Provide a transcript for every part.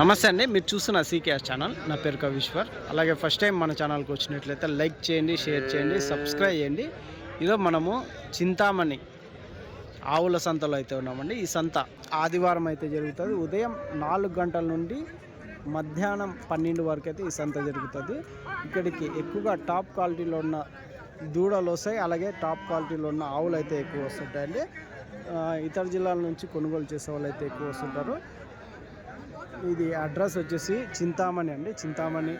నమస్తే అండి మీరు చూస్తున్న సీకేఎస్ ఛానల్. నా పేరు కవీశ్వర్ అలాగే ఫస్ట్ టైం మన ఛానల్కి వచ్చినట్లయితే లైక్ చేయండి షేర్ చేయండి సబ్స్క్రైబ్ చేయండి. ఇదో మనము చింతామణి ఆవుల సంతలో అయితే ఉన్నామండి. ఈ సంత ఆదివారం అయితే జరుగుతుంది. ఉదయం నాలుగు గంటల నుండి మధ్యాహ్నం పన్నెండు వరకు అయితే ఈ సంత జరుగుతుంది. ఇక్కడికి ఎక్కువగా టాప్ క్వాలిటీలో ఉన్న దూడలు వస్తాయి. అలాగే టాప్ క్వాలిటీలో ఉన్న ఆవులు అయితే ఎక్కువ వస్తుంటాయండి. ఇతర జిల్లాల నుంచి కొనుగోలు చేసే వాళ్ళు అయితే ఎక్కువ వస్తుంటారు. ఇది అడ్రస్ వచ్చేసి చింతామణి అండి. చింతామణి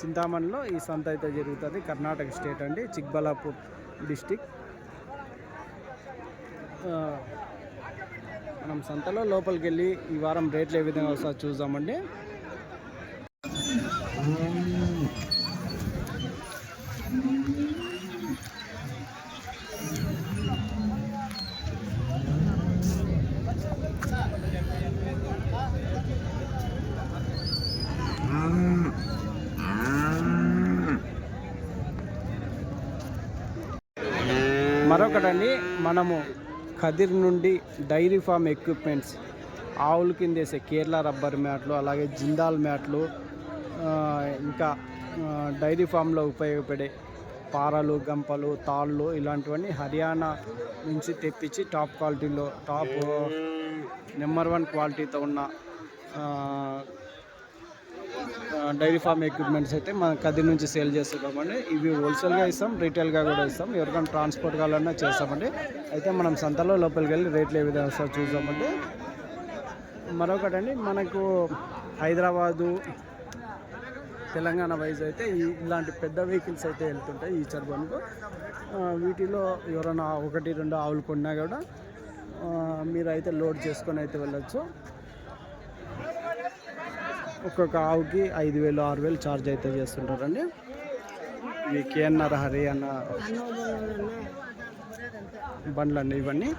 చింతామణిలో ఈ సంత అయితే జరుగుతుంది. కర్ణాటక స్టేట్ అండి. చిక్బలాపూర్ డిస్టిక్. మనం సంతలో లోపలికి వెళ్ళి ఈ వారం రేట్లు ఏ విధంగా వస్తా చూద్దామండి. మరొకటండి మనము ఖదిర్ నుండి డైరీ ఫామ్ ఎక్విప్మెంట్స్ ఆవులు కింద వేసే కేరళ రబ్బర్ మ్యాట్లు అలాగే జిందాల్ మ్యాట్లు ఇంకా డైరీ ఫామ్లో ఉపయోగపడే పారలు గంపలు తాళ్ళు ఇలాంటివన్నీ హర్యానా నుంచి తెప్పించి టాప్ క్వాలిటీలో టాప్ నెంబర్ వన్ క్వాలిటీతో ఉన్న డైరీ ఫామ్ ఎక్విప్మెంట్స్ అయితే మన కది నుంచి సేల్ చేస్తున్నామండి. ఇవి హోల్సేల్గా ఇస్తాం రీటైల్గా కూడా ఇస్తాం. ఎవరికైనా ట్రాన్స్పోర్ట్ కావాలన్నా చేస్తామండి. అయితే మనం సంతలో లోపలికి వెళ్ళి రేట్లు ఏ విధంగా వస్తాయో చూద్దామండి. మరొకటండి మనకు హైదరాబాదు తెలంగాణ వైజ్ అయితే ఇలాంటి పెద్ద వెహికల్స్ అయితే వెళ్తుంటాయి ఈ చర్బన్కు. వీటిలో ఎవరైనా ఒకటి రెండు ఆవులు కొన్నా కూడా మీరు అయితే లోడ్ చేసుకొని అయితే వెళ్ళొచ్చు. ఒక్కొక్క ఆవుకి ఐదు వేలు ఆరు వేలు ఛార్జ్ అయితే చేస్తుంటారండి. ఇవి కేఎన్ఆర్ హరి అన్న బండ్లు అండి ఇవన్నీ.